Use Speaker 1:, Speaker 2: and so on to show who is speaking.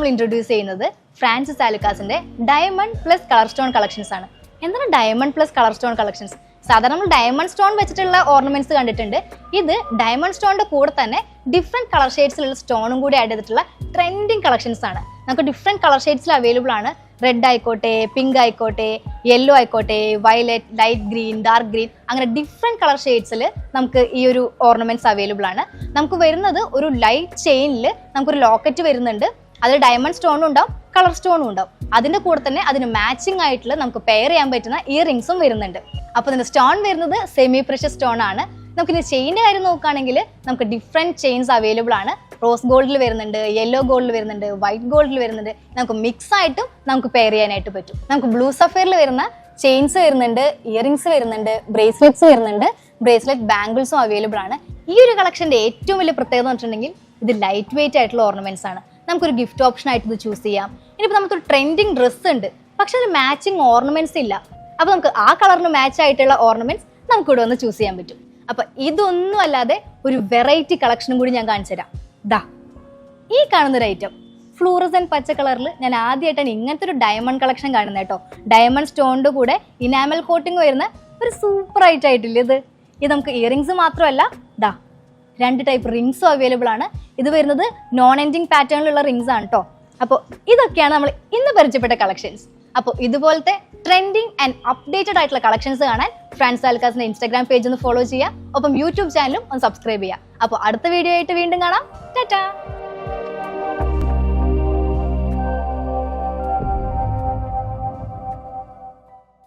Speaker 1: നമ്മൾ ഇൻട്രൊഡ്യൂസ് ചെയ്യുന്നത് Francis ആലുക്കാസിന്റെ diamond plus colour stone collections ആണ്. എന്താണ് diamond plus colour stone collections സാധാരണ നമ്മൾ ഡയമണ്ട് സ്റ്റോൺ വെച്ചിട്ടുള്ള ഓർണമെന്റ്സ് കണ്ടിട്ടുണ്ട്. ഇത് ഡയമണ്ട് സ്റ്റോണിന്റെ കൂടെ തന്നെ ഡിഫറെന്റ് കളർ ഷെയ്ഡ്സിലുള്ള സ്റ്റോണും കൂടി ആഡ് ചെയ്തിട്ടുള്ള ട്രെൻഡിങ് കളക്ഷൻസ് ആണ്. നമുക്ക് ഡിഫറെന്റ് കളർ ഷെയ്ഡ്സിൽ അവൈലബിൾ ആണ്. റെഡ് ആയിക്കോട്ടെ പിങ്ക് ആയിക്കോട്ടെ യെല്ലോ ആയിക്കോട്ടെ violet light green dark green അങ്ങനെ ഡിഫറെന്റ് കളർ ഷെയ്ഡ്സിൽ നമുക്ക് ഈ ഒരു ഓർണമെന്റ്സ് അവൈലബിൾ ആണ്. നമുക്ക് വരുന്നത് ഒരു ലൈറ്റ് ചെയിനിൽ നമുക്കൊരു ലോക്കറ്റ് വരുന്നുണ്ട്. അതിൽ ഡയമണ്ട് സ്റ്റോണും ഉണ്ടാവും കളർ സ്റ്റോണും ഉണ്ടാവും. അതിന്റെ കൂടെ തന്നെ അതിന് മാച്ചിങ് ആയിട്ടുള്ള നമുക്ക് പെയർ ചെയ്യാൻ പറ്റുന്ന ഇയർ റിങ്സും വരുന്നുണ്ട്. അപ്പൊ ഇതിന്റെ സ്റ്റോൺ വരുന്നത് സെമി പ്രഷ്യസ് സ്റ്റോൺ ആണ്. നമുക്ക് ഇനി ചെയിന്റെ കാര്യം നോക്കുകയാണെങ്കിൽ നമുക്ക് ഡിഫറെന്റ് ചെയിൻസ് അവൈലബിൾ ആണ്. റോസ് ഗോൾഡിൽ വരുന്നുണ്ട് യെല്ലോ ഗോൾഡിൽ വരുന്നുണ്ട് വൈറ്റ് ഗോൾഡിൽ വരുന്നുണ്ട്. നമുക്ക് മിക്സ് ആയിട്ടും നമുക്ക് പെയർ ചെയ്യാനായിട്ട് പറ്റും. നമുക്ക് ബ്ലൂ സഫയറിൽ വരുന്ന ചെയിൻസ് വരുന്നുണ്ട് ഇയറിങ്സ് വരുന്നുണ്ട് ബ്രേസ്ലെറ്റ്സ് വരുന്നുണ്ട്. ബ്രേസ്ലെറ്റ് ബാംഗിൾസും അവൈലബിൾ ആണ്. ഈ ഒരു കളക്ഷന്റെ ഏറ്റവും വലിയ പ്രത്യേകത എന്ന് വെച്ചിട്ടുണ്ടെങ്കിൽ ഇത് ലൈറ്റ് വെയിറ്റ് ആയിട്ടുള്ള ഓർണമെന്റ്സ് ആണ്. നമുക്കൊരു ഗിഫ്റ്റ് ഓപ്ഷൻ ആയിട്ട് ഇത് ചൂസ് ചെയ്യാം. ഇനിയിപ്പോൾ നമുക്കൊരു ട്രെൻഡിങ് ഡ്രസ്സ് ഉണ്ട്. പക്ഷെ അതിൽ മാച്ചിങ് ഓർണമെന്റ്സ് ഇല്ല. അപ്പോൾ നമുക്ക് ആ കളറിന് മാച്ച് ആയിട്ടുള്ള ഓർണമെന്റ്സ് നമുക്ക് ഇവിടെ വന്ന് ചൂസ് ചെയ്യാൻ പറ്റും. അപ്പൊ ഇതൊന്നും അല്ലാതെ ഒരു വെറൈറ്റി കളക്ഷനും കൂടി ഞാൻ കാണിച്ചു തരാം. ദാ ഈ കാണുന്നൊരു ഐറ്റം ഫ്ലൂറസൻ പച്ച കളറിൽ ഞാൻ ആദ്യമായിട്ടാണ് ഇങ്ങനത്തെ ഒരു ഡയമണ്ട് കളക്ഷൻ കാണുന്നത് കേട്ടോ. ഡയമണ്ട് സ്റ്റോണിന്റെ കൂടെ ഇനാമൽ കോട്ടിംഗ് വരുന്ന ഒരു സൂപ്പർ ഐറ്റം ആയിട്ടില്ല ഇത്? ഇത് നമുക്ക് ഇയറിങ്സ് മാത്രമല്ല. ദാ രണ്ട് ടൈപ്പ് റിങ്സും അവൈലബിൾ ആണ്. ഇത് വരുന്നത് നോൺ എൻഡിങ് പാറ്റേണിലുള്ള റിങ്സ് ആണ് കേട്ടോ അപ്പോൾ ഇതൊക്കെയാണ് നമ്മൾ ഇന്ന് പരിചയപ്പെട്ട കളക്ഷൻസ് അപ്പോൾ ഇതുപോലത്തെ ട്രെൻഡിങ് ആൻഡ് അപ്ഡേറ്റഡ് ആയിട്ടുള്ള കളക്ഷൻസ് കാണാൻ ഫ്രാൻസ് ആൽക്കാസിന്റെ ഇൻസ്റ്റാഗ്രാം പേജ് ഒന്ന് ഫോളോ ചെയ്യുക. ഒപ്പം യൂട്യൂബ് ചാനലും ഒന്ന് സബ്സ്ക്രൈബ് ചെയ്യുക. അപ്പോൾ അടുത്ത വീഡിയോ ആയിട്ട് വീണ്ടും കാണാം. ടാറ്റാ.